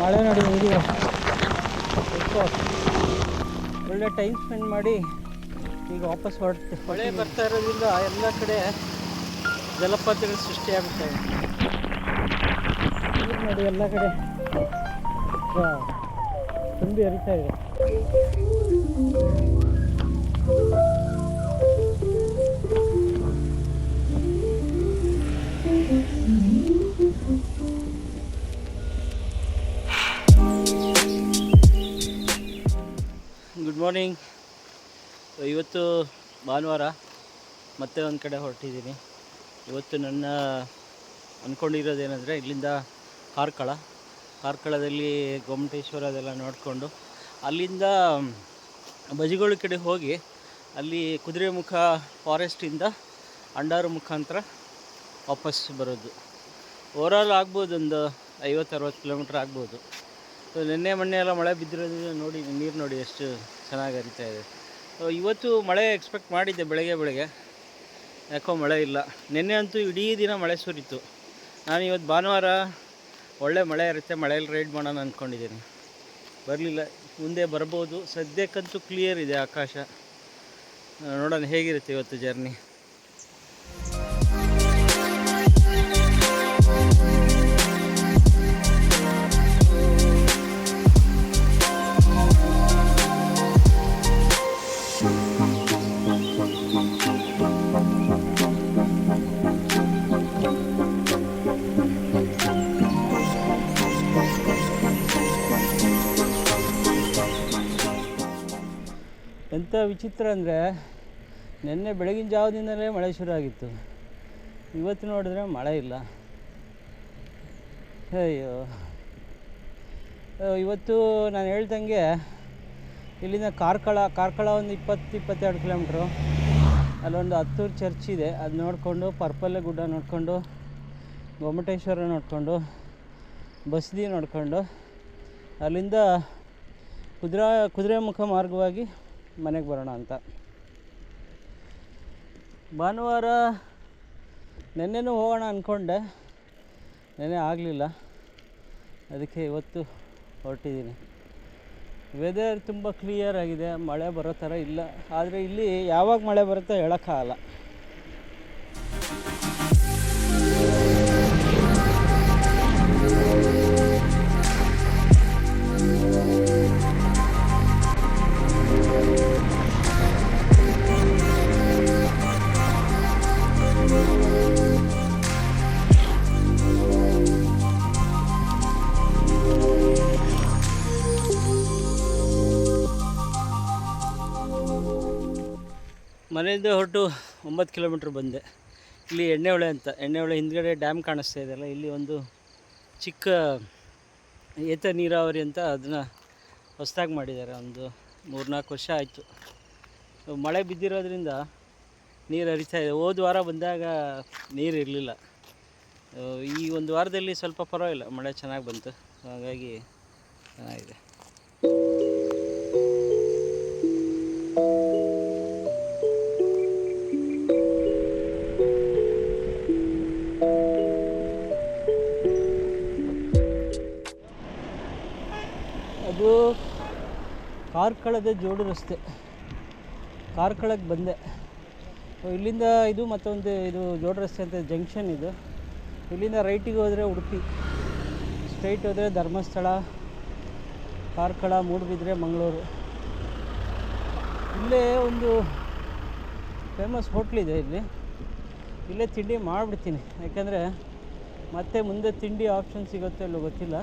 ಮಳೆ ನೋಡಿ ಹೆಂಗಿದೆ ಒಳ್ಳೆ ಟೈಮ್ ಸ್ಪೆಂಡ್ ಮಾಡಿ ಈಗ ವಾಪಸ್ ಹೊರಡ್ತೀವಿ ಮಳೆ ಬರ್ತಾ ಇರೋದ್ರಿಂದ ಎಲ್ಲ ಕಡೆ ಜಲಪಾತಗಳು ಸೃಷ್ಟಿಯಾಗುತ್ತವೆ ನೀರು ನೋಡಿ ಎಲ್ಲ ಕಡೆ ತುಂಬಿ ಹರಿತಾ ಇದೆ. ಗುಡ್ ಮಾರ್ನಿಂಗ್ ಇವತ್ತು ಭಾನುವಾರ ಮತ್ತೆ ಒಂದು ಕಡೆ ಹೊರಟಿದ್ದೀನಿ. ಇವತ್ತು ನನ್ನ ಅಂದ್ಕೊಂಡಿರೋದೇನೆಂದರೆ ಇಲ್ಲಿಂದ ಕಾರ್ಕಳ. ಕಾರ್ಕಳದಲ್ಲಿ ಗೊಮ್ಮಟೇಶ್ವರ ಅದೆಲ್ಲ ನೋಡಿಕೊಂಡು ಅಲ್ಲಿಂದ ಬಜಿಗೋಳ ಕಡೆ ಹೋಗಿ ಅಲ್ಲಿ ಕುದುರೆಮುಖ ಫಾರೆಸ್ಟಿಂದ ಅಂಡಾರು ಮುಖಾಂತರ ವಾಪಸ್ ಬರೋದು. ಓವರಾಲ್ ಆಗ್ಬೋದು ಒಂದು ಐವತ್ತು, ಅರವತ್ತು ಕಿಲೋಮೀಟ್ರ್ ಆಗ್ಬೋದು. ಸೊ ನಿನ್ನೆ ಮೊನ್ನೆ ಎಲ್ಲ ಮಳೆ ಬಿದ್ದಿರೋದ್ರಿಂದ ನೋಡಿ, ನೀರು ನೋಡಿ ಎಷ್ಟು ಚೆನ್ನಾಗಿ ಹರಿತಾ ಇದೆ. ಸೊ ಇವತ್ತು ಮಳೆ ಎಕ್ಸ್ಪೆಕ್ಟ್ ಮಾಡಿದ್ದೆ ಬೆಳಗ್ಗೆ ಬೆಳಗ್ಗೆ. ಯಾಕೋ ಮಳೆ ಇಲ್ಲ. ನಿನ್ನೆ ಅಂತೂ ಇಡೀ ದಿನ ಮಳೆ ಸುರಿತು. ನಾನು ಇವತ್ತು ಭಾನುವಾರ ಒಳ್ಳೆ ಮಳೆ ಇರುತ್ತೆ, ಮಳೆಯಲ್ಲಿ ರೈಡ್ ಮಾಡೋಣ ಅಂದ್ಕೊಂಡಿದ್ದೀನಿ ಬರಲಿಲ್ಲ. ಮುಂದೆ ಬರ್ಬೋದು. ಸದ್ಯಕ್ಕಂತೂ ಕ್ಲಿಯರ್ ಇದೆ ಆಕಾಶ. ನೋಡೋಣ ಹೇಗಿರುತ್ತೆ ಇವತ್ತು ಜರ್ನಿ ವಿಚಿತ್ರ ಅಂದರೆ ನಿನ್ನೆ ಬೆಳಗಿನ ಜಾವದಿಂದಲೇ ಮಳೆ ಶುರು ಆಗಿತ್ತು. ಇವತ್ತು ನೋಡಿದ್ರೆ ಮಳೆ ಇಲ್ಲ. ಅಯ್ಯೋ. ಅಯ್ಯೋ, ಇವತ್ತು ನಾನು ಹೇಳ್ದಂಗೆ ಇಲ್ಲಿಂದ ಕಾರ್ಕಳ ಕಾರ್ಕಳ ಒಂದು ಇಪ್ಪತ್ತು ಇಪ್ಪತ್ತೆರಡು ಕಿಲೋಮೀಟ್ರು. ಅಲ್ಲೊಂದು ಹತ್ತೂರು ಚರ್ಚ್ ಇದೆ. ಅದು ನೋಡಿಕೊಂಡು ಪರ್ಪಲ್ಲೆ ಗುಡ್ಡ ನೋಡಿಕೊಂಡು ಗೊಮ್ಮಟೇಶ್ವರ ನೋಡಿಕೊಂಡು ಬಸದಿ ನೋಡಿಕೊಂಡು ಅಲ್ಲಿಂದ ಕುದುರೆ ಕುದುರೆಮುಖ ಮಾರ್ಗವಾಗಿ ಮನೆಗೆ ಬರೋಣ ಅಂತ. ಭಾನುವಾರ ನೆನ್ನೆನೂ ಹೋಗೋಣ ಅಂದ್ಕೊಂಡೆ ನೆನ್ನೆ ಆಗಲಿಲ್ಲ. ಅದಕ್ಕೆ ಇವತ್ತು ಹೊರಟಿದ್ದೀನಿ. ವೆದರ್ ತುಂಬ ಕ್ಲಿಯರ್ ಆಗಿದೆ. ಮಳೆ ಬರೋ ಥರ ಇಲ್ಲ. ಆದರೆ ಇಲ್ಲಿ ಯಾವಾಗ ಮಳೆ ಬರುತ್ತೋ ಹೇಳೋಕ್ಕಾಗಲ್ಲ. ಮನೆಯಿಂದ ಹೊರಟು ಒಂಬತ್ತು ಕಿಲೋಮೀಟ್ರ್ ಬಂದೆ. ಇಲ್ಲಿ ಎಣ್ಣೆಹೊಳೆ ಅಂತ. ಎಣ್ಣೆಹೊಳೆ ಹಿಂದ್ಗಡೆ ಡ್ಯಾಮ್ ಕಾಣಿಸ್ತಾ ಇದೆಯಲ್ಲ ಇಲ್ಲಿ ಒಂದು ಚಿಕ್ಕ ಏತ ನೀರಾವರಿ ಅಂತ ಅದನ್ನು ಹೊಸದಾಗಿ ಮಾಡಿದ್ದಾರೆ. ಒಂದು ಮೂರ್ನಾಲ್ಕು ವರ್ಷ ಆಯಿತು. ಮಳೆ ಬಿದ್ದಿರೋದ್ರಿಂದ ನೀರು ಹರಿತಾ ಇದೆ. ಹೋದ ವಾರ ಬಂದಾಗ ನೀರು ಇರಲಿಲ್ಲ. ಈ ಒಂದು ವಾರದಲ್ಲಿ ಸ್ವಲ್ಪ ಪರವಾಗಿಲ್ಲ, ಮಳೆ ಚೆನ್ನಾಗಿ ಬಂತು. ಹಾಗಾಗಿ ಚೆನ್ನಾಗಿದೆ. ಅದು ಕಾರ್ಕಳದ ಜೋಡು ರಸ್ತೆ. ಕಾರ್ಕಳಕ್ಕೆ ಬಂದೆ. ಇಲ್ಲಿಂದ ಇದು ಮತ್ತೊಂದು ಇದು ಜೋಡು ರಸ್ತೆ ಅಂತ ಜಂಕ್ಷನ್ ಇದು. ಇಲ್ಲಿಂದ ರೈಟಿಗೆ ಹೋದರೆ ಉಡುಪಿ. ಸ್ಟ್ರೈಟ್ ಹೋದರೆ ಧರ್ಮಸ್ಥಳ. ಕಾರ್ಕಳ ಮೂಡುಬಿದ್ರೆ ಮಂಗಳೂರು. ಇಲ್ಲೇ ಒಂದು ಫೇಮಸ್ ಹೋಟ್ಲಿದೆ ಇಲ್ಲಿ. ಇಲ್ಲೇ ತಿಂಡಿ ಮಾಡಿಬಿಡ್ತೀನಿ. ಯಾಕೆಂದರೆ ಮತ್ತೆ ಮುಂದೆ ತಿಂಡಿ ಆಪ್ಷನ್ ಸಿಗುತ್ತೋ ಇಲ್ಲೋ ಗೊತ್ತಿಲ್ಲ.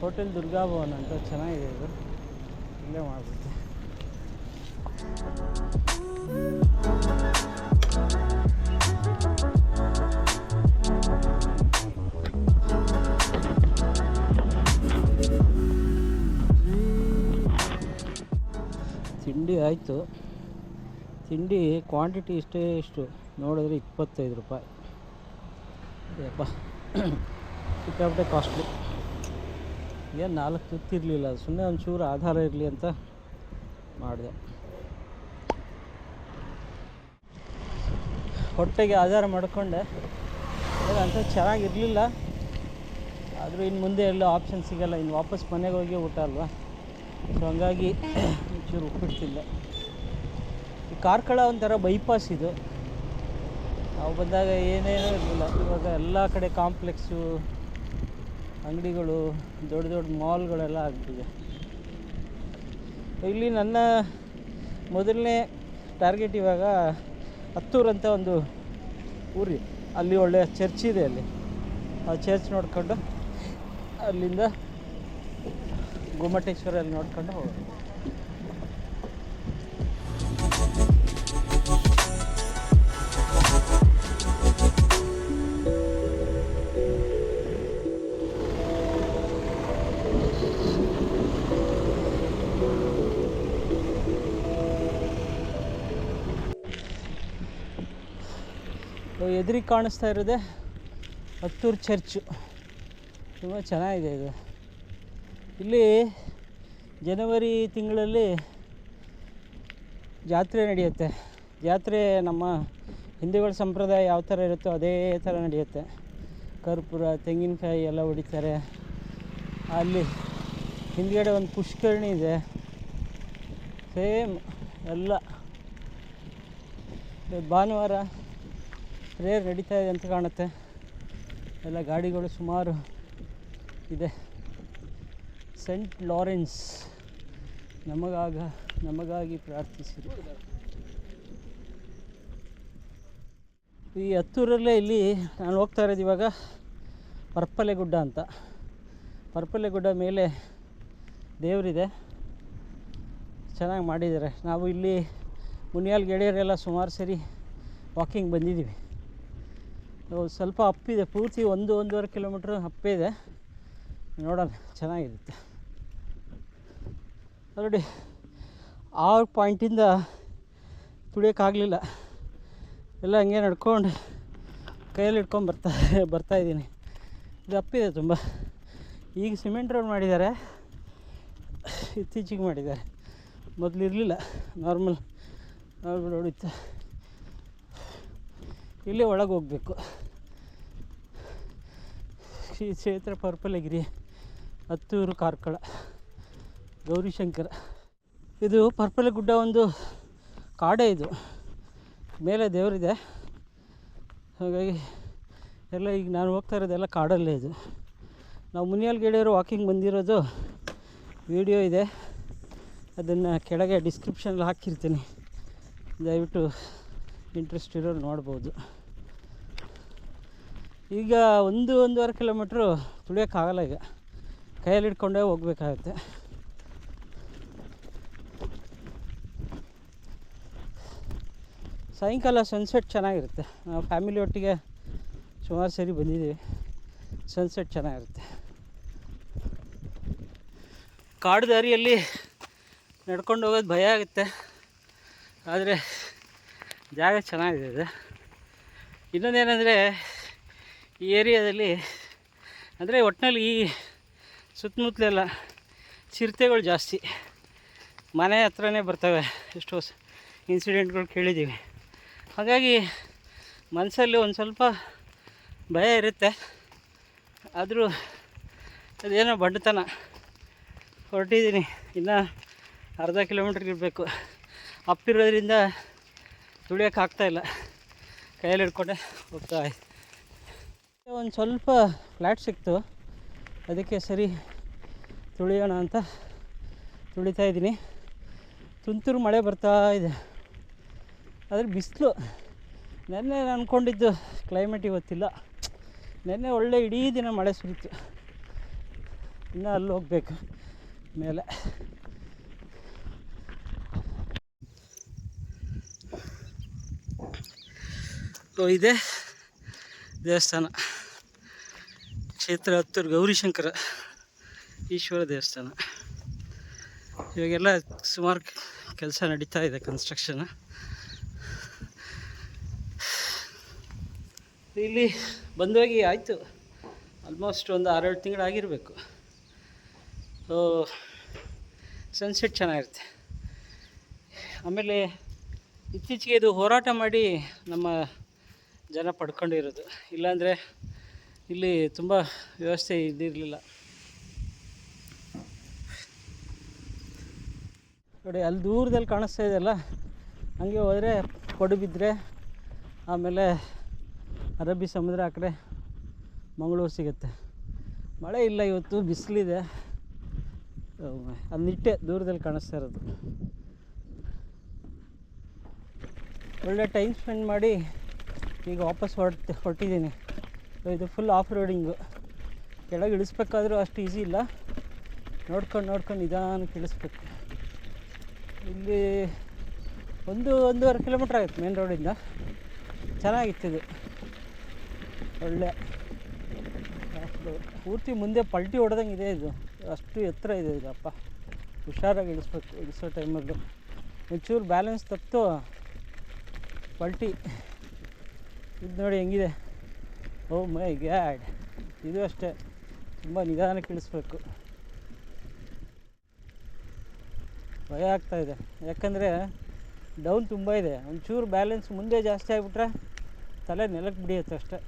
ಹೋಟೆಲ್ ದುರ್ಗಾಭವನ್ ಅಂತ ಚೆನ್ನಾಗಿದೆ ಇದು. ಇಲ್ಲೇ ಮಾಡಿಬಿಡ್ತೀನಿ. ತಿಂಡಿ ಆಯಿತು. ತಿಂಡಿ ಕ್ವಾಂಟಿಟಿ ಇಷ್ಟೇ ಇಷ್ಟು. ನೋಡಿದ್ರೆ ಇಪ್ಪತ್ತೈದು ರೂಪಾಯಿ. ಯಪ್ಪ. ಸಿಕ್ಕಾಪಟ್ಟೆ ಕಾಸ್ಟ್ಲಿ ಏನು ನಾಲ್ಕು ತುತ್ತಿರಲಿಲ್ಲ ಸುಮ್ಮನೆ ಒಂಚೂರು ಆಧಾರ ಇರಲಿ ಅಂತ ಮಾಡಿದೆ. ಹೊಟ್ಟೆಗೆ ಆಧಾರ ಮಾಡಿಕೊಂಡೆ. ಅಂತ ಚೆನ್ನಾಗಿರಲಿಲ್ಲ ಆದರೂ ಇನ್ನು ಮುಂದೆ ಎಲ್ಲ ಆಪ್ಷನ್ ಸಿಗಲ್ಲ ಇನ್ನು ವಾಪಸ್ ಮನೆಗೆ ಹೋಗಿ ಊಟ ಅಲ್ವಾ? ಸೊ ಹಂಗಾಗಿ ಒಂಚೂರು ಉಪ್ಪಿಡ್ತಿದ್ದೆ. ಈ ಕಾರ್ಕಳ ಒಂಥರ ಬೈಪಾಸ್ ಇದು. ನಾವು ಬಂದಾಗ ಏನೇನೂ ಇರಲಿಲ್ಲ. ಇವಾಗ ಎಲ್ಲ ಕಡೆ ಕಾಂಪ್ಲೆಕ್ಸು ಅಂಗಡಿಗಳು, ದೊಡ್ಡ ದೊಡ್ಡ ಮಾಲ್ಗಳೆಲ್ಲ ಆಗ್ತಿದೆ ಇಲ್ಲಿ ನನ್ನ ಮೊದಲನೇ ಟಾರ್ಗೆಟ್ ಇವಾಗ ಹತ್ತೂರು ಅಂತ ಒಂದು ಊರಿ. ಅಲ್ಲಿ ಒಳ್ಳೆಯ ಚರ್ಚ್ ಇದೆ ಅಲ್ಲಿ. ಆ ಚರ್ಚ್ ನೋಡಿಕೊಂಡು ಅಲ್ಲಿಂದ ಗೊಮ್ಮಟೇಶ್ವರ ಅಲ್ಲಿ ನೋಡ್ಕೊಂಡು ಹೋಗೋದು. ಎದುರಿಗೆ ಕಾಣಿಸ್ತಾ ಇರೋದೆ ಹತ್ತೂರು ಚರ್ಚು. ತುಂಬ ಚೆನ್ನಾಗಿದೆ ಇದು. ಇಲ್ಲಿ ಜನವರಿ ತಿಂಗಳಲ್ಲಿ ಜಾತ್ರೆ ನಡೆಯುತ್ತೆ. ಜಾತ್ರೆ ನಮ್ಮ ಹಿಂದೂಗಳ ಸಂಪ್ರದಾಯ ಯಾವ ಥರ ಇರುತ್ತೋ ಅದೇ ಥರ ನಡೆಯುತ್ತೆ. ಕರ್ಪೂರ, ತೆಂಗಿನಕಾಯಿ ಎಲ್ಲ ಹೊಡಿತಾರೆ ಅಲ್ಲಿ ಹಿಂದ್ಗಡೆ ಒಂದು ಪುಷ್ಕರಣಿ ಇದೆ. ಸೇಮ್ ಎಲ್ಲ. ಭಾನುವಾರ ಪ್ರೇಯರ್ ನಡೀತಾ ಇದೆ ಅಂತ ಕಾಣುತ್ತೆ. ಎಲ್ಲ ಗಾಡಿಗಳು ಸುಮಾರು ಇದೆ. ಸೆಂಟ್ ಲಾರೆನ್ಸ್ ನಮಗಾಗ, ನಮಗಾಗಿ ಪ್ರಾರ್ಥಿಸಿದೆ ಈ ಹತ್ತೂರಲ್ಲೇ ಇಲ್ಲಿ ನಾನು ಹೋಗ್ತಾ ಇರೋದು ಇವಾಗ ಪರ್ಪಲೆ ಗುಡ್ಡ ಅಂತ. ಪರ್ಪಲೆ ಗುಡ್ಡ ಮೇಲೆ ದೇವರಿದೆ. ಚೆನ್ನಾಗಿ ಮಾಡಿದ್ದಾರೆ. ನಾವು ಇಲ್ಲಿ ಮುನಿಯಾಲ್ ಗೆಳೆಯರೆಲ್ಲ ಸುಮಾರು ಸರಿ ವಾಕಿಂಗ್ ಬಂದಿದ್ದೀವಿ. ಸ್ವಲ್ಪ ಅಪ್ಪಿದೆ. ಪೂರ್ತಿ ಒಂದು, ಒಂದೂವರೆ ಕಿಲೋಮೀಟ್ರ್ ಅಪ್ಪಿದೆ. ನೋಡೋಣ, ಚೆನ್ನಾಗಿರುತ್ತೆ. ಆಲ್ರೆಡಿ ಆ ಪಾಯಿಂಟಿಂದ ತುಳಿಯೋಕ್ಕಾಗಲಿಲ್ಲ. ಎಲ್ಲ ಹಂಗೆ ನಡ್ಕೊಂಡು ಕೈಯಲ್ಲಿ ಇಟ್ಕೊಂಡು ಬರ್ತಾ ಬರ್ತಾಯಿದ್ದೀನಿ ಇದು ಅಪ್ಪಿದೆ ತುಂಬ. ಈಗ ಸಿಮೆಂಟ್ ರೋಡ್ ಮಾಡಿದ್ದಾರೆ. ಇತ್ತೀಚೆಗೆ ಮಾಡಿದ್ದಾರೆ. ಮೊದಲು ಇರಲಿಲ್ಲ. ನಾರ್ಮಲ್ ನಾರ್ಮಲ್ ರೋಡ್ ಇತ್ತು ಇಲ್ಲೇ ಒಳಗೆ ಹೋಗಬೇಕು. ಶ್ರೀ ಕ್ಷೇತ್ರ ಪರ್ಪಲಗಿರಿ ಹತ್ತೂರು ಕಾರ್ಕಳ, ಗೌರಿಶಂಕರ. ಇದು ಪರ್ಪಲ ಗುಡ್ಡ ಒಂದು ಕಾಡೇ ಇದು. ಮೇಲೆ ದೇವರಿದೆ. ಹಾಗಾಗಿ ಎಲ್ಲ ಈಗ ನಾನು ಹೋಗ್ತಾ ಇರೋದೆಲ್ಲ ಕಾಡಲ್ಲೇ ಇದು. ನಾವು ಮುನಿಯಾಲ್ ಗೆಳೆಯರು ವಾಕಿಂಗ್ ಬಂದಿರೋದು ವಿಡಿಯೋ ಇದೆ. ಅದನ್ನು ಕೆಳಗೆ ಡಿಸ್ಕ್ರಿಪ್ಷನಲ್ಲಿ ಹಾಕಿರ್ತೀನಿ. ದಯವಿಟ್ಟು ಇಂಟ್ರೆಸ್ಟ್ ಇರೋರು ನೋಡ್ಬೋದು. ಈಗ ಒಂದು ಒಂದೂವರೆ ಕಿಲೋಮೀಟ್ರು ತುಳಿಯೋಕ್ಕಾಗಲ್ಲ ಈಗ. ಕೈಯಲ್ಲಿ ಹಿಡ್ಕೊಂಡೇ ಹೋಗ್ಬೇಕಾಗತ್ತೆ. ಸಾಯಂಕಾಲ ಸನ್ಸೆಟ್ ಚೆನ್ನಾಗಿರುತ್ತೆ. ನಾವು ಫ್ಯಾಮಿಲಿ ಒಟ್ಟಿಗೆ ಸುಮಾರು ಸರಿ ಬಂದಿದ್ದೀವಿ. ಸನ್ಸೆಟ್ ಚೆನ್ನಾಗಿರುತ್ತೆ. ಕಾಡು ದಾರಿಯಲ್ಲಿ ನಡ್ಕೊಂಡು ಹೋಗೋದು ಭಯ ಆಗುತ್ತೆ. ಆದರೆ ಜಾಗ ಚೆನ್ನಾಗಿದೆ ಇನ್ನೊಂದೇನೆಂದರೆ ಈ ಏರಿಯಾದಲ್ಲಿ ಅಂದರೆ ಒಟ್ಟಿನಲ್ಲಿ ಈ ಸುತ್ತಮುತ್ತಲೆಲ್ಲ ಚಿರತೆಗಳು ಜಾಸ್ತಿ. ಮನೆ ಹತ್ರನೇ ಬರ್ತವೆ ಎಷ್ಟೋ ಇನ್ಸಿಡೆಂಟ್ಗಳು ಕೇಳಿದ್ದೀವಿ. ಹಾಗಾಗಿ ಮನಸ್ಸಲ್ಲಿ ಒಂದು ಸ್ವಲ್ಪ ಭಯ ಇರುತ್ತೆ. ಆದರೂ ಅದೇನೋ ಬಂಡತನ. ಹೊರಟಿದ್ದೀನಿ. ಇನ್ನು ಅರ್ಧ ಕಿಲೋಮೀಟ್ರ್ ಇರಬೇಕು. ಅಪ್ಪಿರೋದ್ರಿಂದ ತುಳಿಯೋಕ್ಕಾಗ್ತಾಯಿಲ್ಲ ಕೈಯಲ್ಲಿ ಹಿಡ್ಕೊಂಡೆ ಹೋಗ್ತಾ ಒಂದು ಸ್ವಲ್ಪ ಫ್ಲ್ಯಾಟ್ ಸಿಕ್ತು. ಅದಕ್ಕೆ ಸರಿ ತುಳಿಯೋಣ ಅಂತ ತುಳಿತಾ ಇದ್ದೀನಿ. ತುಂತುರು ಮಳೆ ಬರ್ತಾ ಇದೆ. ಆದರೆ ಬಿಸಿಲು ನೆನ್ನೆ ನಾನು ಅಂದ್ಕೊಂಡಿದ್ದು ಕ್ಲೈಮೇಟ್ ಇವತ್ತಿಲ್ಲ. ನೆನ್ನೆ ಒಳ್ಳೆ ಇಡೀ ದಿನ ಮಳೆ ಸುರಿತು. ಇನ್ನೂ ಅಲ್ಲಿ ಹೋಗ್ಬೇಕು ಮೇಲೆ. ಇದೆ ದೇವಸ್ಥಾನ. ಕ್ಷೇತ್ರ ಹತ್ತೂರು ಗೌರಿಶಂಕರ ಈಶ್ವರ ದೇವಸ್ಥಾನ. ಇವಾಗೆಲ್ಲ ಸುಮಾರು ಕೆಲಸ ನಡೀತಾ ಇದೆ ಕನ್ಸ್ಟ್ರಕ್ಷನ್ ಇಲ್ಲಿ ಬಂದೋಗಿ ಆಯಿತು. ಆಲ್ಮೋಸ್ಟ್ ಒಂದು ಆರೇಳು ತಿಂಗಳಾಗಿರಬೇಕು ಓ ಸನ್ಸೆಟ್ ಚೆನ್ನಾಗಿರುತ್ತೆ. ಆಮೇಲೆ ಇತ್ತೀಚೆಗೆ ಇದು ಹೋರಾಟ ಮಾಡಿ ನಮ್ಮ ಜನ ಪಡ್ಕೊಂಡಿರೋದು. ಇಲ್ಲಾಂದರೆ ಇಲ್ಲಿ ತುಂಬ ವ್ಯವಸ್ಥೆ ಇದ್ದಿರಲಿಲ್ಲ. ನೋಡಿ, ಅಲ್ಲಿ ದೂರದಲ್ಲಿ ಕಾಣಿಸ್ತಾ ಇದೆಯಲ್ಲ ಹಂಗೆ ಹೋದರೆ ಕೊಡಬಿದ್ರೆ ಆಮೇಲೆ ಅರಬ್ಬಿ ಸಮುದ್ರ ಆ ಕಡೆ ಮಂಗಳೂರು ಸಿಗುತ್ತೆ. ಮಳೆ ಇಲ್ಲ ಇವತ್ತು, ಬಿಸಿಲಿದೆ. ಅಲ್ಲಿ ನಿಟ್ಟೆ ದೂರದಲ್ಲಿ ಕಾಣಿಸ್ತಾ ಇರೋದು. ಒಳ್ಳೆ ಟೈಮ್ ಸ್ಪೆಂಡ್ ಮಾಡಿ ಈಗ ವಾಪಸ್ ಹೊರಟ್, ಹೊರಟಿದ್ದೀನಿ. ಇದು ಫುಲ್ ಆಫ್ ರೋಡಿಂಗು ಕೆಳಗೆ ಇಳಿಸ್ಬೇಕಾದ್ರೂ ಅಷ್ಟು ಈಸಿ ಇಲ್ಲ. ನೋಡ್ಕೊಂಡು ನೋಡ್ಕೊಂಡು ನಿಧಾನಕ್ಕೆ ಇಳಿಸ್ಬೇಕು. ಇಲ್ಲಿ ಒಂದು ಒಂದೂವರೆ ಕಿಲೋಮೀಟ್ರ್ ಆಗುತ್ತೆ ಮೇನ್ ರೋಡಿಂದ ಇದು. ಒಳ್ಳೆ. ಪೂರ್ತಿ ಮುಂದೆ ಪಲ್ಟಿ ಹೊಡೆದಂಗೆ ಇದೆ ಇದು. ಅಷ್ಟು ಎತ್ತರ ಇದೆ ಇದಪ್ಪ ಹುಷಾರಾಗಿ ಇಳಿಸ್ಬೇಕು, ಇಳಿಸೋ ಟೈಮಲ್ಲಿ ಒಂಚೂರು ಬ್ಯಾಲೆನ್ಸ್ ತಪ್ಪು ಪಲ್ಟಿ. ಇದು ನೋಡಿ ಹೆಂಗಿದೆ. ಓ ಮೈ ಗ್ಯಾಡ್ ಇದು ಅಷ್ಟೇ. ತುಂಬ ನಿಧಾನಕ್ಕೆ ಇಳಿಸ್ಬೇಕು ಭಯ ಆಗ್ತಾ ಇದೆ. ಯಾಕಂದರೆ ಡೌನ್ ತುಂಬ ಇದೆ. ಒಂಚೂರು ಬ್ಯಾಲೆನ್ಸ್ ಮುಂದೆ ಜಾಸ್ತಿ ಆಗಿಬಿಟ್ರೆ ತಲೆ ನೆಲಕ್ಕೆ ಬಿಡಿಯುತ್ತೆ ಅಷ್ಟೇ.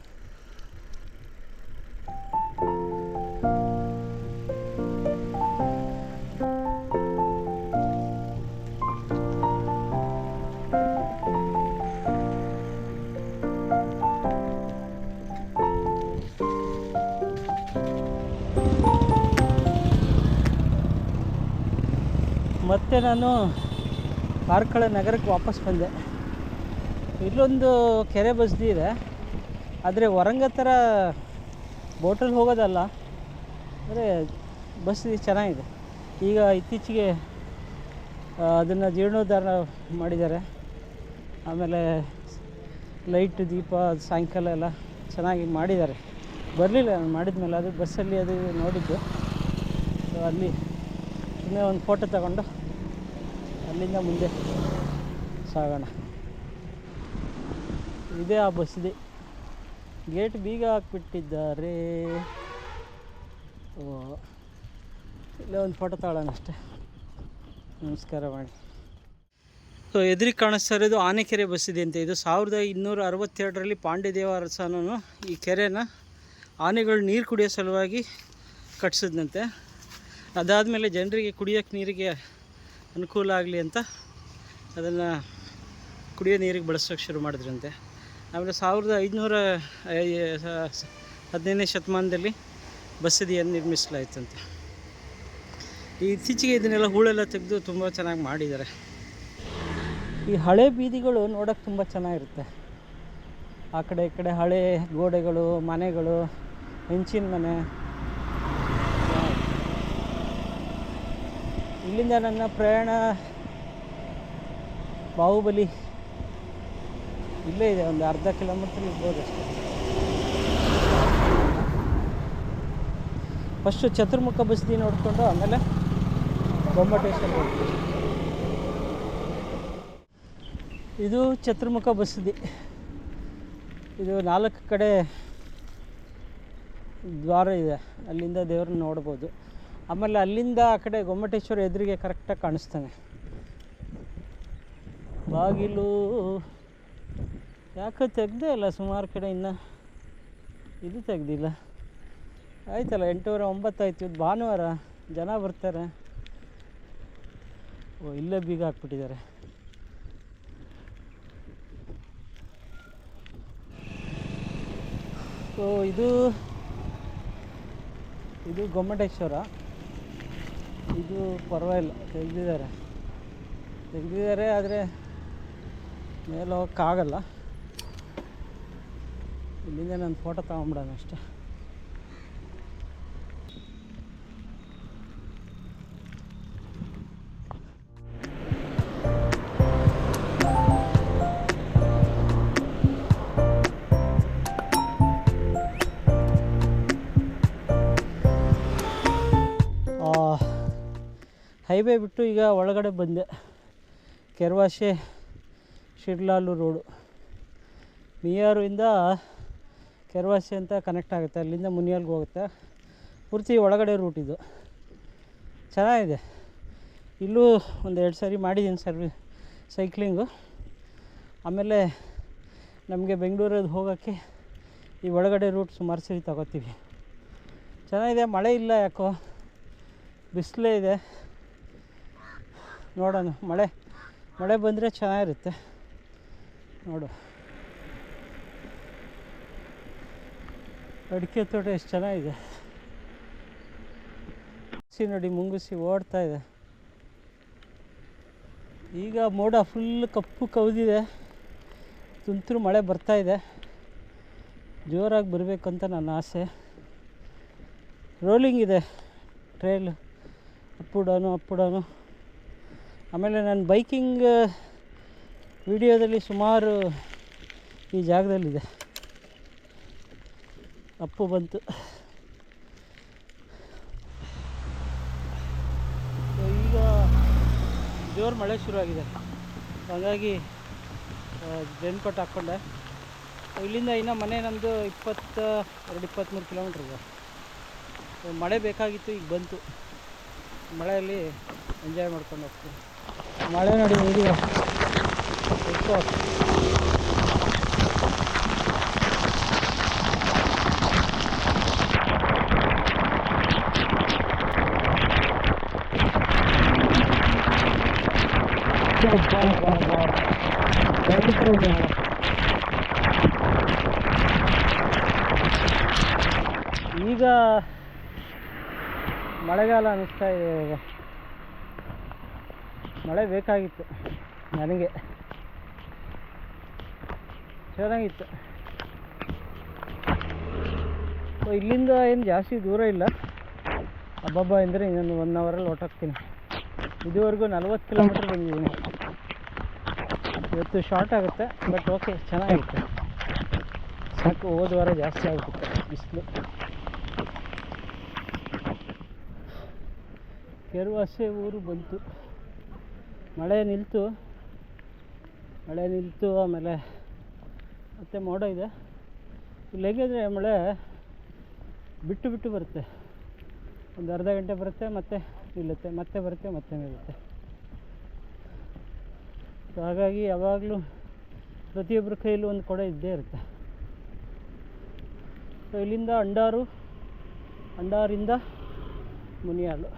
ಮತ್ತೆ ನಾನು ಕಾರ್ಕಳ ನಗರಕ್ಕೆ ವಾಪಸ್ ಬಂದೆ. ಇಲ್ಲೊಂದು ಕೆರೆ ಬಸ್ದಿ ಇದೆ. ಆದರೆ ವರಂಗ ಥರ ಬೋಟಲ್ಲಿ ಹೋಗೋದಲ್ಲ. ಅಂದರೆ ಬಸ್ ಚೆನ್ನಾಗಿದೆ. ಈಗ ಇತ್ತೀಚೆಗೆ ಅದನ್ನು ಜೀರ್ಣೋದ್ಧಾರ ಮಾಡಿದ್ದಾರೆ. ಆಮೇಲೆ ಲೈಟ್, ದೀಪ, ಸಾಯಂಕಾಲ ಎಲ್ಲ ಚೆನ್ನಾಗಿ ಮಾಡಿದ್ದಾರೆ. ಬರಲಿಲ್ಲ, ನಾನು ಮಾಡಿದ್ಮೇಲೆ ಅದು ಬಸ್ಸಲ್ಲಿ ಅದು ನೋಡಿದ್ದು. ಅಲ್ಲಿ ಸುಮ್ಮನೆ ಒಂದು ಫೋಟೋ ತಗೊಂಡು ಅಲ್ಲಿಂದ ಮುಂದೆ ಸಾಗೋಣ. ಇದೇ ಆ ಬಸ್ ಇದೆ ಗೇಟ್ ಬೀಗ ಹಾಕ್ಬಿಟ್ಟಿದ್ದಾರೆ. ಓ, ಇಲ್ಲೇ ಒಂದು ಫೋಟೋ ತಗೊಳ್ಳೋಣ ಅಷ್ಟೇ. ನಮಸ್ಕಾರ ಮಾಡಿ. ಸೊ, ಎದುರಿಗೆ ಕಾಣಿಸ್ತಾ ಇರೋದು ಆನೆಕೆರೆ ಬಸ್ ಇದೆ ಅಂತ. ಇದು ಸಾವಿರದ ಇನ್ನೂರ ಅರವತ್ತೆರಡರಲ್ಲಿ ಪಾಂಡ್ಯದೇವ ಅರಸನೂ ಈ ಕೆರೆನ ಆನೆಗಳು ನೀರು ಕುಡಿಯೋ ಸಲುವಾಗಿ ಕಟ್ಸಿದ್ನಂತೆ. ಅದಾದಮೇಲೆ ಜನರಿಗೆ ಕುಡಿಯೋಕ್ಕೆ ನೀರಿಗೆ ಅನುಕೂಲ ಆಗಲಿ ಅಂತ ಅದನ್ನು ಕುಡಿಯೋ ನೀರಿಗೆ ಬಳಸೋಕ್ಕೆ ಶುರು ಮಾಡಿದ್ರಂತೆ. ಆಮೇಲೆ ಸಾವಿರದ ಐದುನೂರ ಹದಿನೈದನೇ ಶತಮಾನದಲ್ಲಿ ಬಸದಿಯನ್ನು ನಿರ್ಮಿಸಲಾಯಿತಂತೆ. ಇತ್ತೀಚೆಗೆ ಇದನ್ನೆಲ್ಲ ಹೂಳೆಲ್ಲ ತೆಗೆದು ತುಂಬ ಚೆನ್ನಾಗಿ ಮಾಡಿದ್ದಾರೆ. ಈ ಹಳೆ ಬೀದಿಗಳು ನೋಡೋಕ್ಕೆ ತುಂಬ ಚೆನ್ನಾಗಿರುತ್ತೆ. ಆ ಕಡೆ ಈ ಕಡೆ ಹಳೆ ಗೋಡೆಗಳು, ಮನೆಗಳು, ಹೆಂಚಿನ ಮನೆ ಇಲ್ಲಿಂದ ನನ್ನ ಪ್ರಯಾಣ ಬಾಹುಬಲಿ ಇಲ್ಲೇ ಇದೆ, ಒಂದು ಅರ್ಧ ಕಿಲೋಮೀಟ್ರ್ ಇರ್ಬೋದು ಅಷ್ಟೇ. ಫಸ್ಟು ಚತುರ್ಮುಖ ಬಸ್ತಿ ನೋಡಿಕೊಂಡು ಆಮೇಲೆ ಗೊಮ್ಮಟೇಶ್ವರ ಇದು ಚತುರ್ಮುಖ ಬಸದಿ ಇದು ನಾಲ್ಕು ಕಡೆ ದ್ವಾರ ಇದೆ, ಅಲ್ಲಿಂದ ದೇವ್ರನ್ನ ನೋಡ್ಬೋದು. ಆಮೇಲೆ ಅಲ್ಲಿಂದ ಆ ಕಡೆ ಗೊಮ್ಮಟೇಶ್ವರ ಎದುರಿಗೆ ಕರೆಕ್ಟಾಗಿ ಕಾಣಿಸ್ತಾನೆ. ಬಾಗಿಲು. ಯಾಕೆ ತೆಗ್ದೇ ಇಲ್ಲ, ಸುಮಾರು ಕಡೆ ಇನ್ನು. ಇದು ತೆಗ್ದಿಲ್ಲ. ಆಯ್ತಲ್ಲ ಎಂಟೂವರೆ ಒಂಬತ್ತಾಯ್ತು ಇವತ್ತು ಭಾನುವಾರ ಜನ ಬರ್ತಾರೆ. ಓ, ಇಲ್ಲೇ ಬೀಗ ಹಾಕ್ಬಿಟ್ಟಿದ್ದಾರೆ. ಸೊ ಇದು ಇದು ಗೊಮ್ಮಟೇಶ್ವರ. ಇದು ಪರವಾಗಿಲ್ಲ ತೆಗೆದಿದ್ದಾರೆ. ತೆಗೆದಿದ್ದಾರೆ ಆದರೆ ಮೇಲೆ ಹೋಗೋಕ್ಕಾಗಲ್ಲ. ಇಲ್ಲಿಂದ ನಾನು ಫೋಟೋ ತಗೊಂಬಿಡೋಣ ಅಷ್ಟೇ. ಹೈವೇ ಬಿಟ್ಟು ಈಗ ಒಳಗಡೆ ಬಂದೆ. ಕೆರ್ವಾಶೆ ಶಿರ್ಲಾಲು ರೋಡು. ಮಿಯಾರಿಂದ ಕೆರ್ವಾಸೆ ಅಂತ ಕನೆಕ್ಟ್ ಆಗುತ್ತೆ. ಅಲ್ಲಿಂದ ಮುನಿಯಲ್ಗೆ ಹೋಗುತ್ತೆ. ಪೂರ್ತಿ ಒಳಗಡೆ ರೂಟ್ ಇದು. ಚೆನ್ನಾಗಿದೆ. ಇಲ್ಲೂ ಒಂದು ಎರಡು ಸಾರಿ ಮಾಡಿದ್ದೀನಿ ಸರ್ವಿ ಸೈಕ್ಲಿಂಗು ಆಮೇಲೆ ನಮಗೆ ಬೆಂಗಳೂರಲ್ಲಿ ಹೋಗೋಕ್ಕೆ ಈ ಒಳಗಡೆ ರೂಟ್ ಸುಮಾರು ಸರಿ ತಗೋತೀವಿ. ಚೆನ್ನಾಗಿದೆ. ಮಳೆ ಇಲ್ಲ ಯಾಕೋ? ಬಿಸಿಲೇ ಇದೆ. ನೋಡೋಣ. ಮಳೆ ಮಳೆ ಬಂದರೆ ಚೆನ್ನಾಗಿರುತ್ತೆ. ನೋಡು. ಅಡಿಕೆ ತೋಟ ಎಷ್ಟು ಚೆನ್ನಾಗಿದೆ. ಸಿ ನೋಡಿ ಮುಂಗುಸಿ ಓಡ್ತಾ ಇದೆ. ಈಗ ಮೋಡ ಫುಲ್ ಕಪ್ಪು ಕವಿದಿದೆ. ತುಂತುರು ಮಳೆ ಬರ್ತಾ ಇದೆ. ಜೋರಾಗಿ ಬರಬೇಕಂತ ನನ್ನ ಆಸೆ. ರೋಲಿಂಗ್ ಇದೆ. Trail up down up down ಆಮೇಲೆ ನಾನು ಬೈಕಿಂಗ್ ವಿಡಿಯೋದಲ್ಲಿ ಸುಮಾರು ಈ ಜಾಗದಲ್ಲಿದೆ. ಅಪ್ಪು ಬಂತು. ಈಗ ಜೋರು ಮಳೆ ಶುರುವಾಗಿದೆ. ಹಾಗಾಗಿ ರೇನ್ಕೋಟ್ ಹಾಕ್ಕೊಂಡೆ. ಇಲ್ಲಿಂದ ಇನ್ನೂ ಮನೆ ನಮ್ಮದು ಇಪ್ಪತ್ತ, ಎರಡು ಇಪ್ಪತ್ತ್ಮೂರು ಕಿಲೋಮೀಟ್ರ್ ಇದೆ. ಮಳೆ ಬೇಕಾಗಿತ್ತು, ಈಗ ಬಂತು. ಮಳೆಯಲ್ಲಿ ಎಂಜಾಯ್ ಮಾಡ್ಕೊಂಡು ಹೋಗ್ತೀನಿ. ಮಳೆ ನೋಡಿ ಈಗ ಮಳೆಗಾಲ ಅನಿಸ್ತಾ ಇದೆ ಇವಾಗ. ಮಳೆ ಬೇಕಾಗಿತ್ತು, ನನಗೆ. ಚೆನ್ನಾಗಿತ್ತು. ಇಲ್ಲಿಂದ ಏನು ಜಾಸ್ತಿ ದೂರ ಇಲ್ಲ. ಹಬ್ಬಬ್ಬ ಅಂದರೆ ಇನ್ನೊಂದು ಒನ್ ಅವರಲ್ಲಿ ಹೊಟ್ಟೋಗ್ತೀನಿ ಇದುವರೆಗೂ ನಲ್ವತ್ತು ಕಿಲೋಮೀಟ್ರ್ ಬಂದಿದ್ದೀನಿ. ಇವತ್ತು ಶಾರ್ಟ್ ಆಗುತ್ತೆ ಬಟ್ ಓಕೆ ಚೆನ್ನಾಗಿರುತ್ತೆ ಸಾಕು, ಹೋದ ವಾರ ಜಾಸ್ತಿ ಆಗುತ್ತೆ, ಬಿಸಿಲು. ಕೆರುವಾಸೆ ಊರು ಬಂತು. ಮಳೆ ನಿಲ್ತು. ಮಳೆ ನಿಲ್ತು, ಆಮೇಲೆ ಮತ್ತೆ ಮೋಡ ಇದೆ. ಇಲ್ಲಿ ಹೇಗಿದ್ರೆ ಮಳೆ ಬಿಟ್ಟು ಬಿಟ್ಟು ಬರುತ್ತೆ. ಒಂದು ಅರ್ಧ ಗಂಟೆ ಬರುತ್ತೆ, ಮತ್ತೆ ನಿಲ್ಲುತ್ತೆ, ಮತ್ತೆ ಬರುತ್ತೆ, ಮತ್ತೆ ನಿಲ್ಲುತ್ತೆ. ಸೊ ಹಾಗಾಗಿ ಯಾವಾಗಲೂ ಪ್ರತಿಯೊಬ್ಬರ ಕೈಯಲ್ಲೂ ಒಂದು ಕೊಡ ಇದ್ದೇ ಇರುತ್ತೆ. ಸೊ ಇಲ್ಲಿಂದ ಅಂಡಾರು, ಅಂಡಾರಿಂದ ಮುನಿಯಾಲು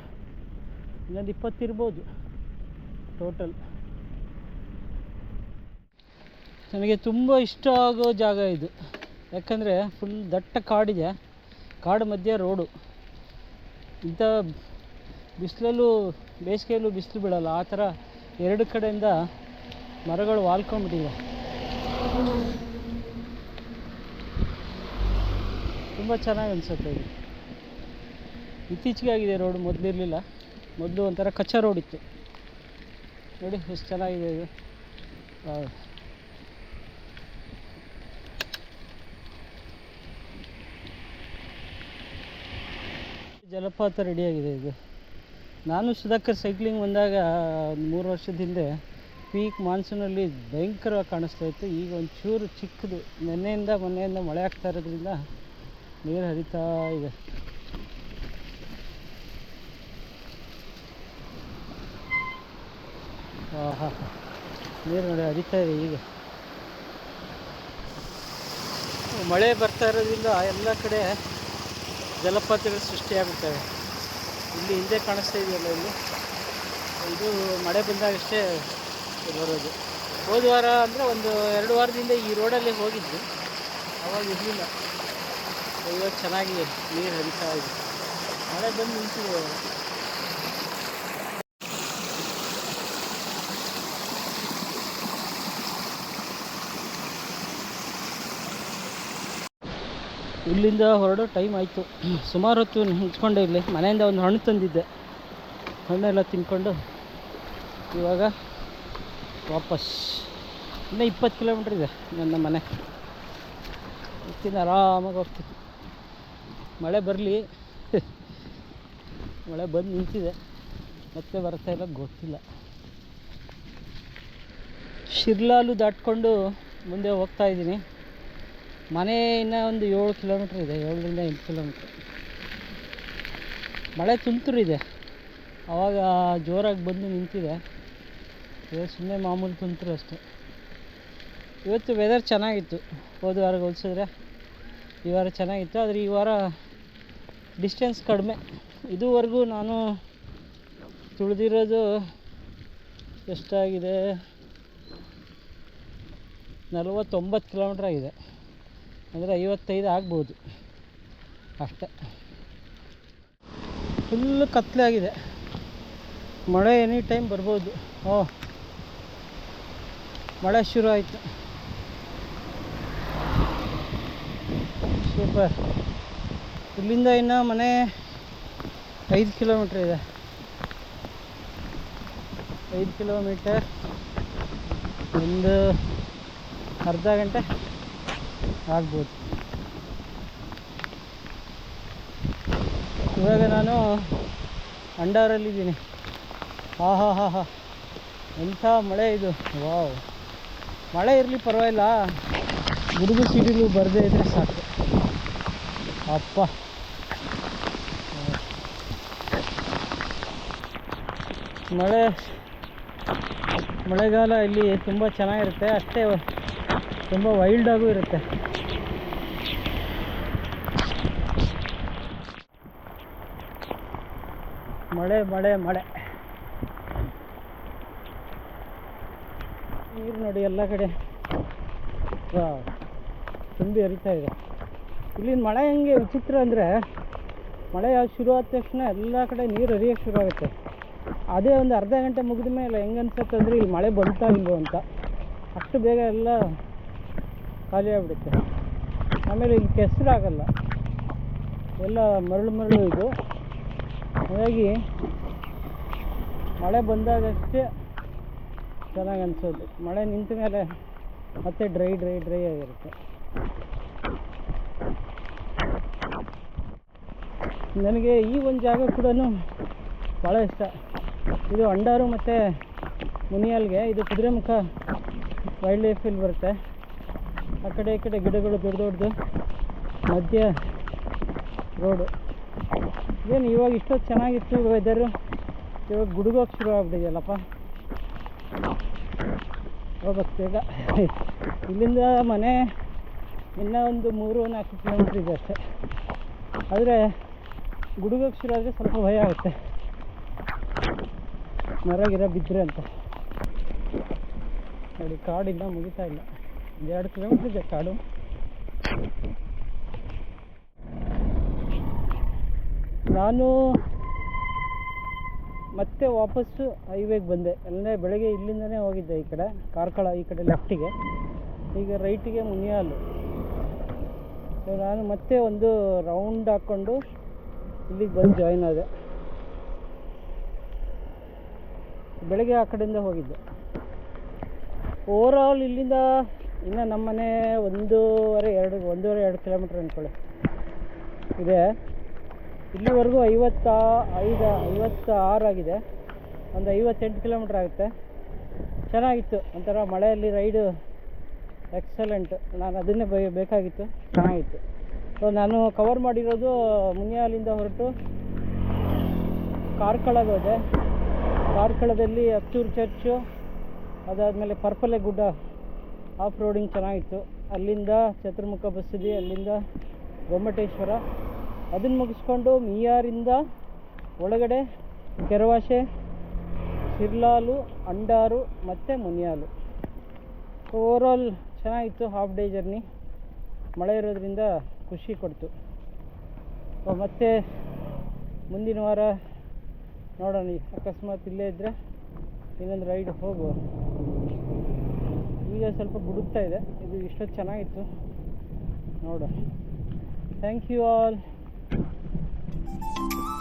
ಇನ್ನೊಂದು ಇಪ್ಪತ್ತಿರ್ಬೋದು ಟೋಟಲ್. ನನಗೆ ತುಂಬ ಇಷ್ಟ ಆಗೋ ಜಾಗ ಇದು. ಯಾಕಂದರೆ ಫುಲ್ ದಟ್ಟ ಕಾಡಿದೆ. ಕಾಡು ಮಧ್ಯೆ ರೋಡು. ಇಂಥ ಬಿಸಿಲಲ್ಲೂ, ಬೇಸಿಗೆಯಲ್ಲೂ ಬಿಸಿಲು ಬಿಡೋಲ್ಲ ಆ ಥರ ಎರಡು ಕಡೆಯಿಂದ ಮರಗಳು ವಾಲ್ಕೊಂಡ್ಬಿಟ್ಟಿದೆ ತುಂಬ ಚೆನ್ನಾಗಿ ಅನಿಸುತ್ತೆ ಇದು. ಇತ್ತೀಚೆಗೆ ಆಗಿದೆ ರೋಡು, ಮೊದಲಿರಲಿಲ್ಲ. ಮೊದಲು ಒಂಥರ ಕಚ್ಚಾ ರೋಡ್ ಇತ್ತು. ನೋಡಿ, ಎಷ್ಟು ಚೆನ್ನಾಗಿದೆ ಇದು. ಜಲಪಾತ ರೆಡಿಯಾಗಿದೆ ಇದು. ನಾನು ಸುಧಾಕರ್ ಸೈಕ್ಲಿಂಗ್ ಬಂದಾಗ ಮೂರು ವರ್ಷದ ಹಿಂದೆ ಪೀಕ್ ಮಾನ್ಸೂನಲ್ಲಿ ಭಯಂಕರವಾಗಿ ಕಾಣಿಸ್ತಾ ಇತ್ತು. ಈಗ ಒಂಚೂರು ಚಿಕ್ಕದು. ನೆನ್ನೆಯಿಂದ ಮೊನ್ನೆಯಿಂದ ಮಳೆ ಆಗ್ತಾ ಇರೋದ್ರಿಂದ ನೀರು ಹರಿತಾ ಇದೆ. ಆಹಾ. ನೀರು ನೋಡಿ ಹರಿತಾ ಇದೆ ಈಗ ಮಳೆ ಬರ್ತಾ ಇರೋದ್ರಿಂದ ಎಲ್ಲ ಕಡೆ ಜಲಪಾತಗಳು ಸೃಷ್ಟಿಯಾಗುತ್ತವೆ. ಇಲ್ಲಿ ಹಿಂದೆ ಕಾಣಿಸ್ತಾ ಇದೆಯಲ್ಲ ಇಲ್ಲಿ? ಇದು ಮಳೆ ಬಂದಾಗಷ್ಟೇ ಬರೋದು. ಹೋದ ವಾರ ಅಂದರೆ ಒಂದು ಎರಡು ವಾರದಿಂದ ಈ ರೋಡಲ್ಲಿ ಹೋಗಿದ್ದು ಅವಾಗ ಇರಲಿಲ್ಲ. ಇವಾಗ ಚೆನ್ನಾಗಿ ನೀರು ಹರಿತಾ ಇದೆ. ಮಳೆ ಬಂದು ನಿಂತಿದೆ. ಇಲ್ಲಿಂದ ಹೊರಡೋ ಟೈಮ್ ಆಯಿತು. ಸುಮಾರು ಹೊತ್ತು ನಿಂತ್ಕೊಂಡೆ ಇಲ್ಲಿ. ಮನೆಯಿಂದ ಒಂದು ಹಣ್ಣು ತಂದಿದ್ದೆ. ಹಣ್ಣೆಲ್ಲ ತಿನ್ಕೊಂಡು ಇವಾಗ ವಾಪಸ್ ಇನ್ನೂ ಇಪ್ಪತ್ತು ಕಿಲೋಮೀಟ್ರ್ ಇದೆ ನನ್ನ ಮನೆ. ಇತ್ತಿಂದ ಆರಾಮಾಗಿ ಹೋಗ್ತೀನಿ. ಮಳೆ ಬರಲಿ. ಮಳೆ ಬಂದು ನಿಂತಿದೆ. ಮತ್ತೆ ಬರ್ತಾ ಇಲ್ಲ, ಗೊತ್ತಿಲ್ಲ. ಶಿರ್ಲಾಲು ದಾಟ್ಕೊಂಡು ಮುಂದೆ ಹೋಗ್ತಾ ಇದ್ದೀನಿ. ಮನೆ ಇನ್ನೂ ಒಂದು ಏಳು ಕಿಲೋಮೀಟ್ರ್ ಇದೆ, ಏಳರಿಂದ ಎಂಟು ಕಿಲೋಮೀಟ್ರ್. ಮಳೆ ತುಂತುರು ಇದೆ. ಆವಾಗ ಜೋರಾಗಿ ಬಂದು ನಿಂತಿದೆ. ಇದು ಸುಮ್ಮನೆ ಮಾಮೂಲಿ ತುಂತುರು ಅಷ್ಟೇ. ಇವತ್ತು ವೆದರ್ ಚೆನ್ನಾಗಿತ್ತು. ಹೋದ ವಾರ ಹೋಲಿಸಿದ್ರೆ ಈ ವಾರ ಚೆನ್ನಾಗಿತ್ತು. ಆದರೆ ಈ ವಾರ ಡಿಸ್ಟೆನ್ಸ್ ಕಡಿಮೆ. ಇದುವರೆಗೂ ನಾನು ತುಳಿದಿರೋದು ಎಷ್ಟಾಗಿದೆ? ನಲವತ್ತೊಂಬತ್ತು ಕಿಲೋಮೀಟ್ರ್ ಆಗಿದೆ. ಅಂದರೆ ಐವತ್ತೈದು ಆಗ್ಬೋದು. ಅಷ್ಟೆ. ಫುಲ್ಲು ಕತ್ಲೆ ಆಗಿದೆ. ಮಳೆ ಎನಿ ಟೈಮ್ ಬರ್ಬೋದು. ಓ. ಮಳೆ ಶುರು ಆಯಿತು. ಸೂಪರ್ ಇಲ್ಲಿಂದ ಇನ್ನು ಮನೆ ಐದು ಕಿಲೋಮೀಟ್ರ್ ಇದೆ. ಐದು ಕಿಲೋಮೀಟರ್ ಒಂದು ಅರ್ಧ ಗಂಟೆ. ಆಗ್ಬೋದು. ಇವಾಗ ನಾನು ಅಂಡಾರಲ್ಲಿದ್ದೀನಿ. ಹಾ ಹಾ ಹಾ ಹಾ ಎಂಥ ಮಳೆ ಇದು. ವಾವ್. ಮಳೆ ಇರಲಿ ಪರವಾಗಿಲ್ಲ. ಗುಡುಗು ಸಿಡಿಲು ಬರದೇ ಇದ್ರೆ ಸಾಕು. ಅಪ್ಪ. ಮಳೆ, ಮಳೆಗಾಲ ಇಲ್ಲಿ ತುಂಬ ಚೆನ್ನಾಗಿರುತ್ತೆ. ಅಷ್ಟೇ, ತುಂಬ ವೈಲ್ಡಾಗೂ ಇರುತ್ತೆ. ಮಳೆ ಮಳೆ ಮಳೆ. ನೀರು ನೋಡಿ ಎಲ್ಲ ಕಡೆ. ತುಂಬಿ ಹರಿತಾ ಇದೆ. ಇಲ್ಲಿನ ಮಳೆ ಹೆಂಗೆ ವಿಚಿತ್ರ ಅಂದರೆ ಮಳೆ ಶುರು ಆದ ತಕ್ಷಣ ಎಲ್ಲ ಕಡೆ ನೀರು ಹರಿಯೋಕ್ಕೆ ಶುರು ಆಗುತ್ತೆ. ಅದೇ ಒಂದು ಅರ್ಧ ಗಂಟೆ ಮುಗಿದ ಮೇಲೆ ಹೆಂಗೆ ಅನ್ಸುತ್ತೆ ಅಂದರೆ ಇಲ್ಲಿ ಮಳೆ ಬಂತಾ ಇಲ್ವೋ ಅಂತ. ಅಷ್ಟು ಬೇಗ ಎಲ್ಲ ಖಾಲಿ ಆಗಿಬಿಡುತ್ತೆ. ಆಮೇಲೆ ಇಲ್ಲಿ ಕೆಸರಾಗಲ್ಲ ಎಲ್ಲ ಮರಳು ಮರಳು ಇದು. ಹಾಗಾಗಿ ಮಳೆ ಬಂದಾಗಷ್ಟೇ ಚೆನ್ನಾಗಿ ಅನಿಸೋದು. ಮಳೆ ನಿಂತ ಮೇಲೆ ಮತ್ತೆ ಡ್ರೈ ಡ್ರೈ ಡ್ರೈ ಆಗಿರುತ್ತೆ. ನನಗೆ ಈ ಒಂದು ಜಾಗ ಕೂಡ ಭಾಳ ಇಷ್ಟ. ಇದು ಅಂಡಾರು ಮತ್ತು ಮುನಿಯಾಲ್ಗೆ. ಇದು ಕುದುರೆಮುಖ ವೈಲ್ಡ್ ಲೈಫ್ ಬರುತ್ತೆ. ಆ ಕಡೆ ಈ ಕಡೆ ಗಿಡಗಳು ದೊಡ್ಡ ದೊಡ್ಡದು ಮಧ್ಯ ರೋಡು ಏನು, ಇವಾಗ ಇಷ್ಟೊತ್ತು ಚೆನ್ನಾಗಿತ್ತು ವೆದರು ಇವಾಗ ಗುಡುಗೋಗಿ ಶುರು ಆಗ್ಬಿಟ್ಟಿದೆಯಲ್ಲಪ್ಪ. ಹೋಗ್ಬೇಕು ಇಲ್ಲಿಂದ ಮನೆ ಇನ್ನೂ ಒಂದು ಮೂರು, ನಾಲ್ಕು ಕಿಲೋಮೀಟ್ರ್ ಇದೆ ಅಷ್ಟೆ. ಆದರೆ ಗುಡುಗೋಗಿ ಶುರು ಆದರೆ ಸ್ವಲ್ಪ ಭಯ ಆಗುತ್ತೆ. ಮರ ಗಿರ ಬಿದ್ದರೆ ಅಂತ. ನೋಡಿ, ಕಾಡಿಂದ ಮುಗಿತಾ ಇಲ್ಲ. ಒಂದು ಎರಡು ಕಿಲೋಮೀಟ್ರ್ ಇದೆ ಕಾಡು. ನಾನು ಮತ್ತೆ ವಾಪಸ್ಸು ಹೈವೇಗೆ ಬಂದೆ. ಅಂದರೆ ಬೆಳಗ್ಗೆ ಇಲ್ಲಿಂದನೇ ಹೋಗಿದ್ದೆ ಈ ಕಡೆ, ಕಾರ್ಕಳ ಈ ಕಡೆ ಲೆಫ್ಟಿಗೆ ಈಗ ರೈಟಿಗೆ ಮುನಿಯಾಲು ನಾನು ಮತ್ತೆ ಒಂದು ರೌಂಡ್ ಹಾಕ್ಕೊಂಡು ಇಲ್ಲಿಗೆ ಬಂದು ಜಾಯ್ನ್ ಆದೆ. ಬೆಳಗ್ಗೆ ಆ ಕಡೆಯಿಂದ ಹೋಗಿದ್ದೆ. ಓವರ್ ಆಲ್ ಇಲ್ಲಿಂದ ಇನ್ನು ನಮ್ಮನೆ ಒಂದೂವರೆ, ಎರಡು ಒಂದೂವರೆ, ಎರಡು ಕಿಲೋಮೀಟ್ರ್ ಅಂದ್ಕೊಳ್ಳಿ ಇದೆ. ಇಲ್ಲಿವರೆಗೂ ಐವತ್ತ ಐದು, ಐವತ್ತ ಆರು ಆಗಿದೆ. ಒಂದು ಐವತ್ತೆಂಟು ಕಿಲೋಮೀಟ್ರ್ ಆಗುತ್ತೆ. ಚೆನ್ನಾಗಿತ್ತು. ಒಂಥರ ಮಳೆಯಲ್ಲಿ ರೈಡು ಎಕ್ಸಲೆಂಟ್. ನಾನು ಅದನ್ನೇ ಬೈ ಬೇಕಾಗಿತ್ತು. ಚೆನ್ನಾಗಿತ್ತು. ಸೊ ನಾನು ಕವರ್ ಮಾಡಿರೋದು ಮುನಿಯಾಲಿಂದ ಹೊರಟು ಕಾರ್ಕಳಗೆ ಹೋದೆ. ಕಾರ್ಕಳದಲ್ಲಿ ಹತ್ತೂರು ಚರ್ಚು, ಅದಾದಮೇಲೆ ಪರ್ಪಲೆ ಗುಡ್ಡ ಆಫ್ ರೋಡಿಂಗ್ ಚೆನ್ನಾಗಿತ್ತು. ಅಲ್ಲಿಂದ ಚತುರ್ಮುಖ ಬಸದಿ ಅಲ್ಲಿಂದ ಗೊಮ್ಮಟೇಶ್ವರ. ಅದನ್ನು ಮುಗಿಸ್ಕೊಂಡು ಮಿಯಾರಿಂದ ಒಳಗಡೆ ಕೆರವಾಶೆ, ಶಿರ್ಲಾಲು, ಅಂಡಾರು ಮತ್ತು ಮುನಿಯಾಲು. ಓವರಾಲ್ ಚೆನ್ನಾಗಿತ್ತು ಹಾಫ್ ಡೇ ಜರ್ನಿ ಮಳೆ ಇರೋದ್ರಿಂದ ಖುಷಿ ಕೊಡ್ತು. ಮತ್ತು ಮುಂದಿನ ವಾರ ನೋಡೋಣ. ಅಕಸ್ಮಾತ್ ಇಲ್ಲೇ ಇದ್ದರೆ ಇನ್ನೊಂದು ರೈಡ್ ಹೋಗುವ. ಈಗ ಸ್ವಲ್ಪ ಗುಡುಕ್ತಾ ಇದೆ. ಇದು ಇಷ್ಟೊತ್ತು ಚೆನ್ನಾಗಿತ್ತು. ನೋಡೋಣ. Thank you all Thank you.